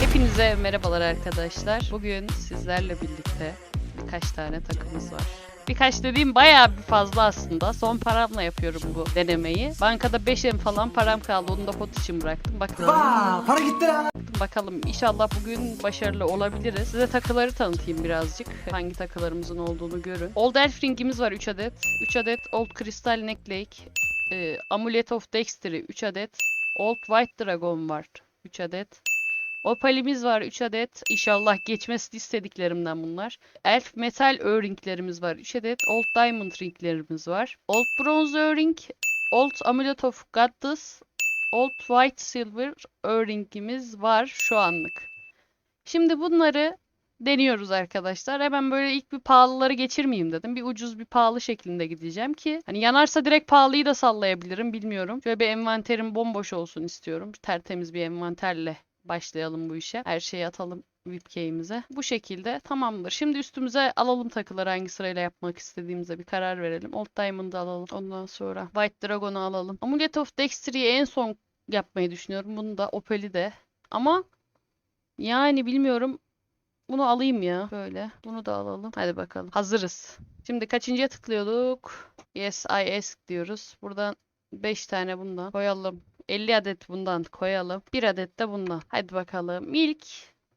Hepinize merhabalar arkadaşlar. Bugün sizlerle birlikte birkaç tane takımız var. Birkaç dediğim bayağı bir fazla aslında. Son paramla yapıyorum bu denemeyi. Bankada 5 em falan param kaldı. Onu da pot için bıraktım. Bakın Aa, para gitti lan. bakalım inşallah bugün başarılı olabiliriz. Size takıları tanıtayım birazcık. Hangi takılarımızın olduğunu görün. Old Elf Ring'imiz var 3 adet. 3 adet Old Crystal Necklake. e, Amulet of Dexter'ı 3 adet. Old White Dragon var 3 adet. Opal'imiz var 3 adet. İnşallah geçmesini istediklerimden bunlar. Elf Metal Öringlerimiz var 3 adet. Old Diamond Ringlerimiz var. Old Bronze Öring. Old Amulet of Goddess. Old White Silver Öringimiz var şu anlık. Şimdi bunları deniyoruz arkadaşlar. Hemen böyle ilk bir pahalıları geçirmeyeyim dedim. Bir ucuz bir pahalı şeklinde gideceğim ki hani yanarsa direkt pahalıyı da sallayabilirim bilmiyorum. Şöyle bir envanterim bomboş olsun istiyorum. Tertemiz bir envanterle başlayalım bu işe. Her şeyi atalım VIP key'imize. Bu şekilde tamamdır. Şimdi üstümüze alalım takıları hangi sırayla yapmak istediğimize bir karar verelim. Old Diamond'ı alalım. Ondan sonra White Dragon'u alalım. Amulet of Dexter'ı en son yapmayı düşünüyorum. Bunu da Opel'i de. Ama yani bilmiyorum. Bunu alayım ya. Böyle. Bunu da alalım. Hadi bakalım. Hazırız. Şimdi kaçıncıya tıklıyorduk? Yes, I ask diyoruz. Buradan 5 tane bundan koyalım. 50 adet bundan koyalım. 1 adet de bundan. Hadi bakalım. İlk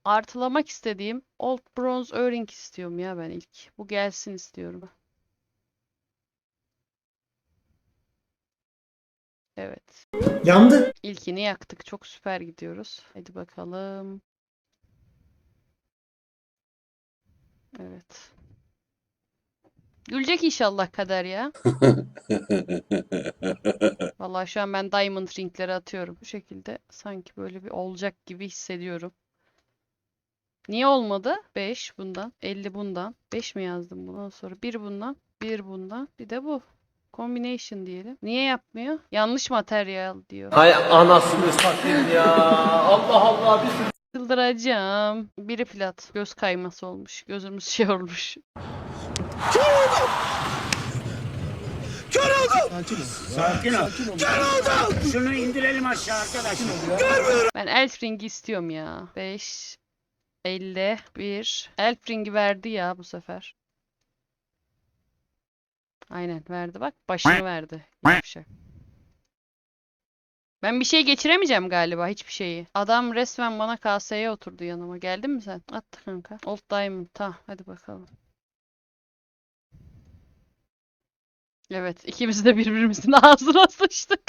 artılamak istediğim Old Bronze Earring istiyorum ya ben ilk. Bu gelsin istiyorum. Evet. Yandı. İlkini yaktık. Çok süper gidiyoruz. Hadi bakalım. Evet. Gülecek inşallah kader ya. Vallahi şu an ben diamond ringleri atıyorum. Bu şekilde sanki böyle bir olacak gibi hissediyorum. Niye olmadı? 5 bundan, 50 bundan. 5 mi yazdım bundan sonra? 1 bundan, 1 bundan, bir de bu. Combination diyelim. Niye yapmıyor? Yanlış materyal diyor. Hay anasını satayım ya. Allah Allah bir sürü Çıldıracağım. Biri plat. Göz kayması olmuş. Gözümüz şey olmuş. Sakin ol. Şunu indirelim aşağı arkadaşlar. Ben elf ringi istiyorum ya. 5 50 1 Elf ringi verdi ya bu sefer. Aynen verdi bak. Başını verdi. Yavşak. Ben bir şey geçiremeyeceğim galiba hiçbir şeyi. Adam resmen bana kaseye oturdu yanıma. Geldin mi sen? Attı kanka. Old Diamond. Ta hadi bakalım. Evet, ikimiz de birbirimizin ağzına sıçtık.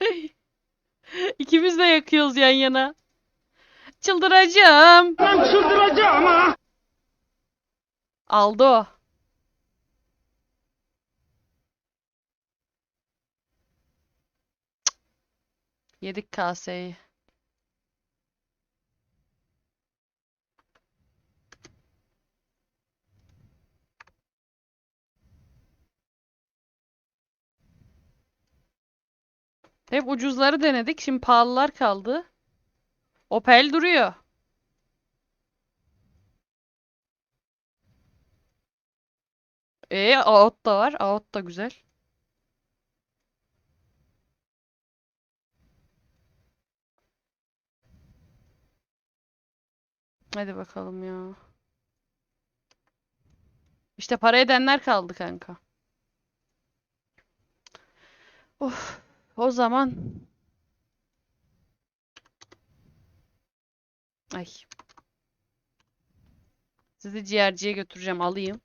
İkimiz de yakıyoruz yan yana. Çıldıracağım. Ben çıldıracağım ha. Aldı o. Yedik kaseyi. Hep ucuzları denedik. Şimdi pahalılar kaldı. Opel duruyor. E, Out da var. Out da güzel. Hadi bakalım ya. İşte para edenler kaldı kanka. Of. O zaman Ay. Sizi ciğerciye götüreceğim. Alayım.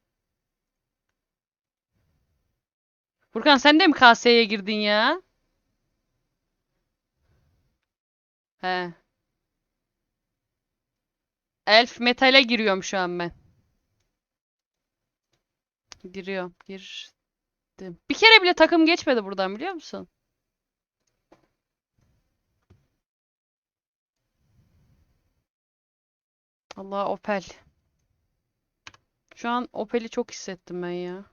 Furkan sen de mi kaseye girdin ya? He. Elf metale giriyorum şu an ben. Giriyorum. Girdim. Bir kere bile takım geçmedi buradan biliyor musun? Allah Opel. Şu an Opel'i çok hissettim ben ya.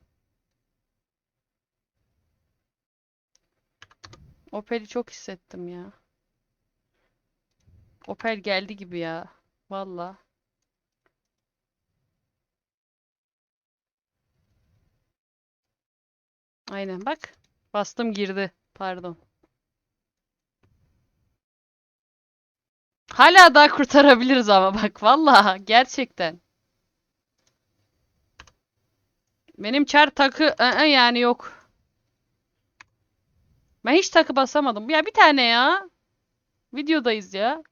Opel'i çok hissettim ya. Opel geldi gibi ya. Valla. Aynen bak. Bastım girdi. Pardon. Hala daha kurtarabiliriz ama bak vallahi gerçekten. Benim çar takı ı-ı yani yok. Ben hiç takı basamadım. Ya bir tane ya. Videodayız ya.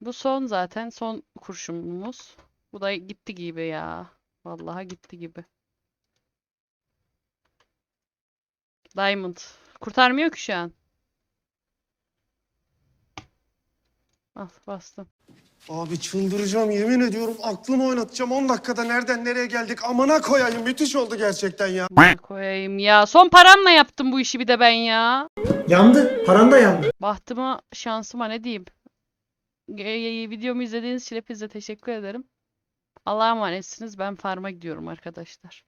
Bu son zaten. Son kurşunumuz. Bu da gitti gibi ya. Vallahi gitti gibi. Diamond. Kurtarmıyor ki şu an. Al bastım. Abi çıldıracağım yemin ediyorum aklımı oynatacağım 10 dakikada nereden nereye geldik amına koyayım müthiş oldu gerçekten ya. Amına koyayım ya. Son paramla yaptım bu işi bir de ben ya. Yandı. Paran da yandı. Bahtıma, şansıma ne diyeyim. Videomu izlediğiniz için hepinize teşekkür ederim. Allah'a emanetsiniz. Ben farma gidiyorum arkadaşlar.